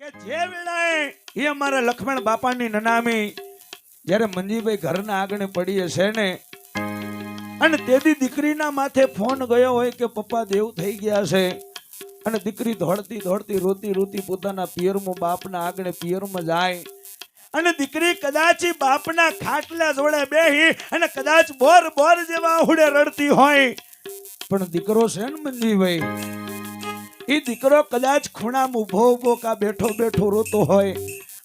કે જે વેળાએ એ અમારા લક્ષ્મણ બાપાની નનામી જ્યારે મંજીભાઈ ઘરના આગળ પડી હશે ને, અને તેથી દીકરીના માથે ફોન ગયો હોય કે પપ્પા દેવ થઈ ગયા છે, અને દીકરી દોડતી દોડતી રોતી રોતી પોતાના પિયરમાં બાપના આગળ પિયરમાં જાય, અને દીકરી કદાચ બાપના ખાટલા જોડે બેહી અને કદાચ બોર બોર જેવા હુડે રડતી હોય. પણ દીકરો છે ને મંજીભાઈ એ દીકરો કદાચ ખૂણામાં ઊભો ઊભો કા બેઠો બેઠો રોતો હોય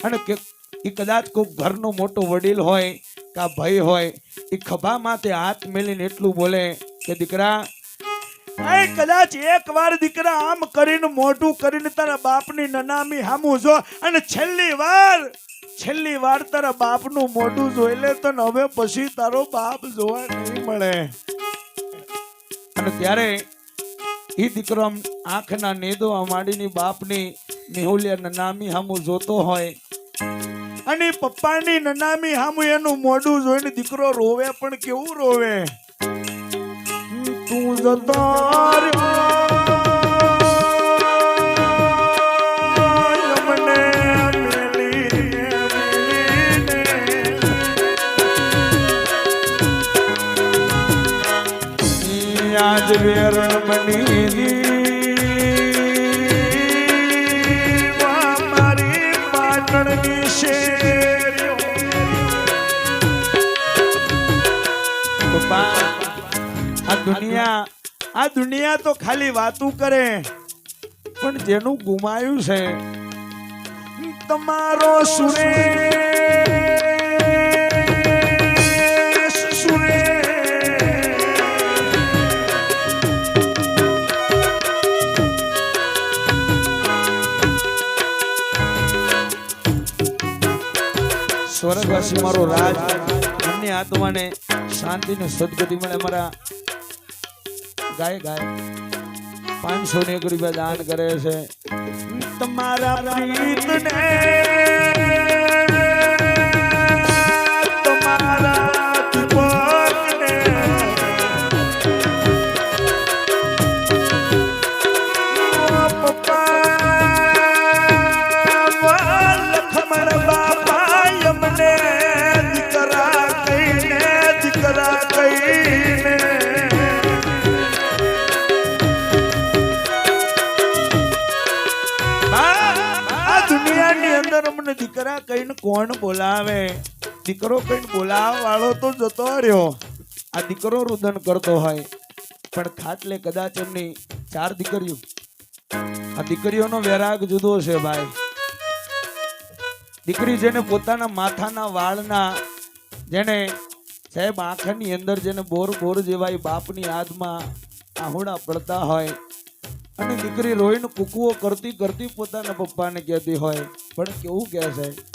અને કે એ કદાચ કોઈ ઘરનો મોટો વડીલ હોય કા ભાઈ હોય, એ ખભા માથે હાથ મેલીને એટલું બોલે કે દીકરા, એ કદાચ એક વાર દીકરા આમ કરીને મોઢું કરીને તારા બાપની નનામી હામું જો અને છેલ્લી વાર છેલ્લી વાર તારા બાપનું મોઢું જોઈ લે તો હવે પછી તારો બાપ જોવા નહીં મળે. અને ત્યારે ઈ દીકરો આંખ આંખના નેદો માંડીની બાપની નિહુલિયા નનામી હામું જોતો હોય. અને પપ્પાની નનામી હામું એનું મોઢું જોઈને દીકરો રોવે પણ કેવું રોવે? તું જતો મેલીને. આજ વેરણ મારી પાટણની. આ દુનિયા આ દુનિયા તો ખાલી વાતું કરે, પણ જેનું ગુમાયું છે તમારો સુરેશ સ્વર્ગવાસી મારો રાજ. અન્ય આત્માને શાંતિ ને સદગતિ મળે મારા ગાય ગાય. પાંચસો ને એક રૂપિયા દાન કરે છે. તમારા પ્રીતને કોણ બોલાવે? દીકરો કઈ બોલાવવા વાળો તો જતો રહ્યો. આ દીકરો રુદન કરતો હોય. પણ ખાટલે કદાચ એમની ચાર દીકરીઓ. આ દીકરીઓનો વેરાગ જુદો છે ભાઈ. દીકરી જેને પોતાના માથાના વાળના જેને સાહેબ આંખની અંદર જેને બોર બોર જેવા એ બાપની યાદમાં આહુડા પડતા હોય. અને દીકરી રોઈને કૂકવો કરતી કરતી પોતાના પપ્પાને કહેતી હોય. પણ કેવું કહે છે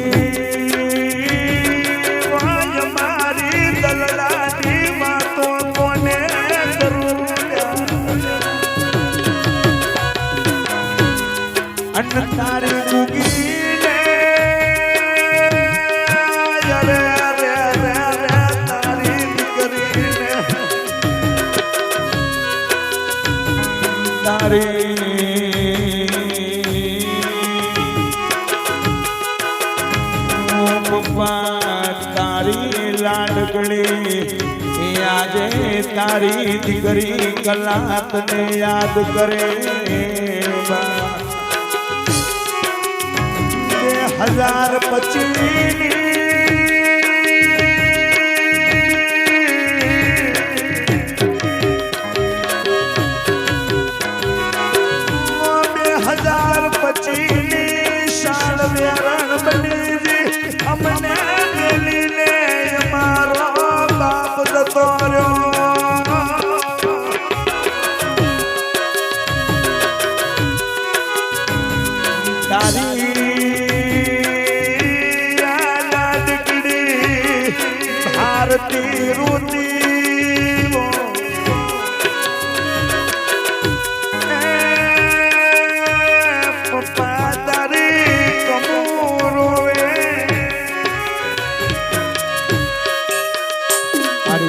તારી દીકરી કલાકને યાદ કરે હજાર પચીસ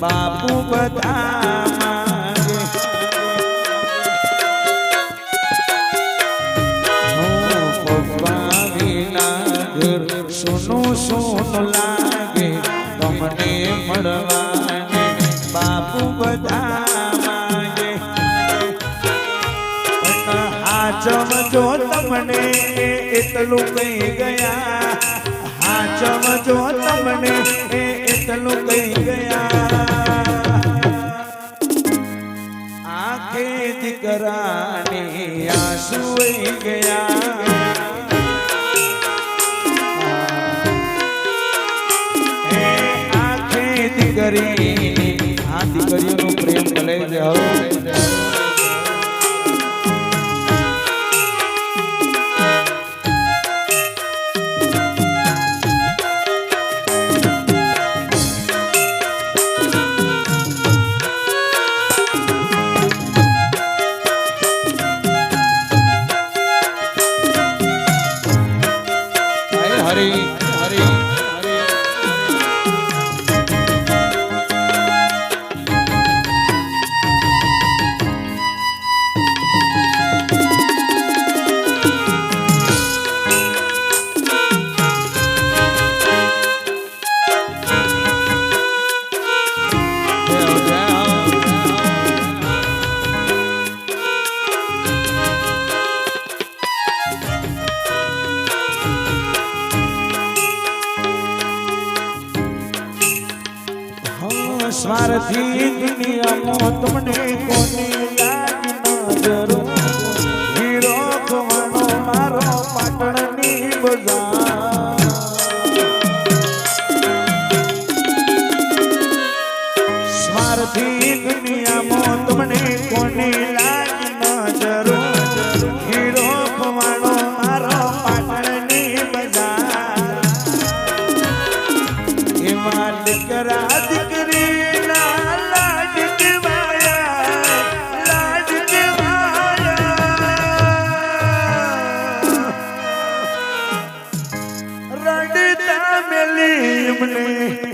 બાપુ બધા માંગે. હું પપ્પા વિના ઘર લાગે, તમને મળવાને બાપુ બધા માંગે તમને એટલું કઈ ગયા હાચમ જો તમને એટલું કઈ ગયા આંખે દીકરાની આંસુ ગયા દીકરી આ દીકરીઓનો પ્રેમ ભલે જ હરે હરે. હા, દુનિયા દુનિયામાં તમને કોની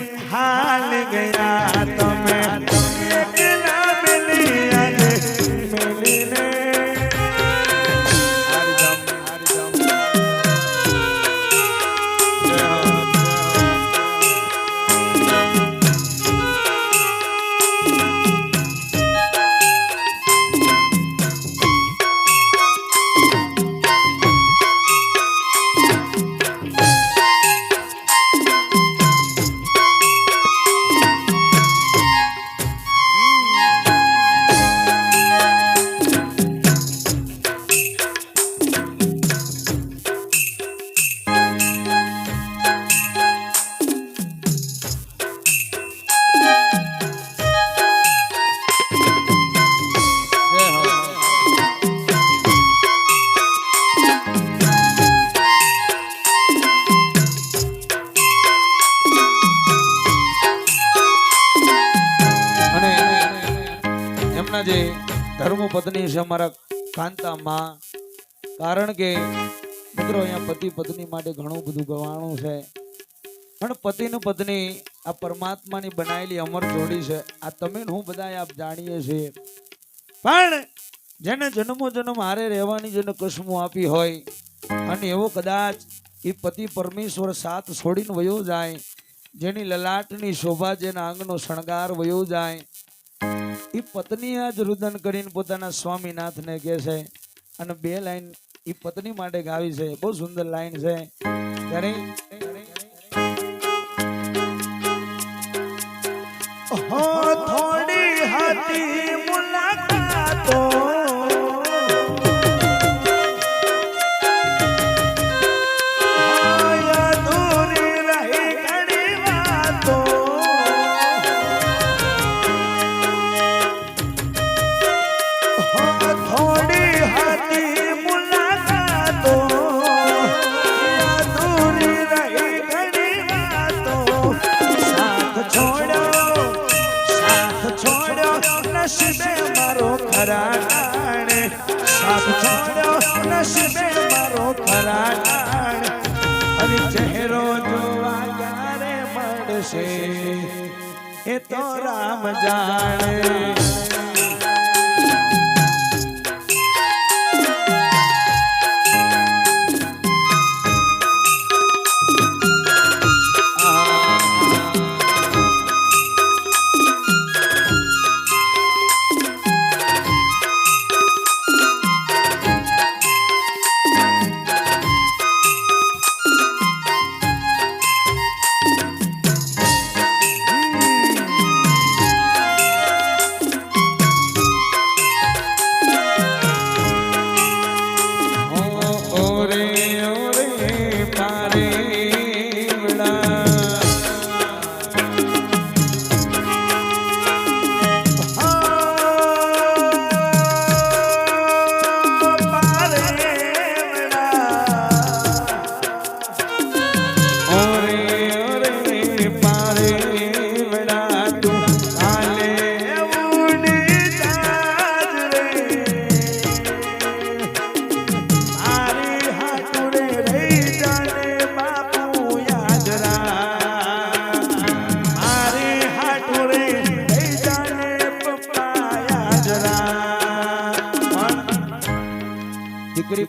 એમને હાલ ગયા તમે પત્ની છે અમારા કાંતા માં કારણ કે મિત્રો અહીંયા પતિ પત્ની માટે ઘણું બધું ગવાણું છે. પણ પતિનું પત્ની આ પરમાત્માની બનાવેલી અમર જોડી છે. આ તમે હું બધા આપ જાણીએ છીએ. પણ જેને જન્મો જન્મ હારે રહેવાની જેને કસમો આપી હોય, અને એવો કદાચ એ પતિ પરમેશ્વર સાથ છોડીને વયો જાય, જેની લલાટની શોભા જેના અંગનો શણગાર વયો જાય એ પત્ની જ રુદન કરીને પોતાના સ્વામીનાથને કહે છે અને બે લાઈન એ પત્ની માટે ગાવી છે. બહુ સુંદર લાઈન છે. ત્યારે રામ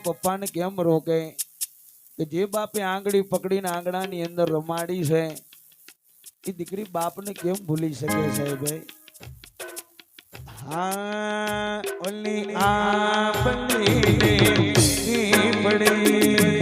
પપ્પાને કેમ રોકે? કે જે બાપે આંગળી પકડીને આંગણાની અંદર રમાડી છે એ દીકરી બાપને કેમ ભૂલી શકે છે ભાઈ? હા ઓલી આંબલીને પડી.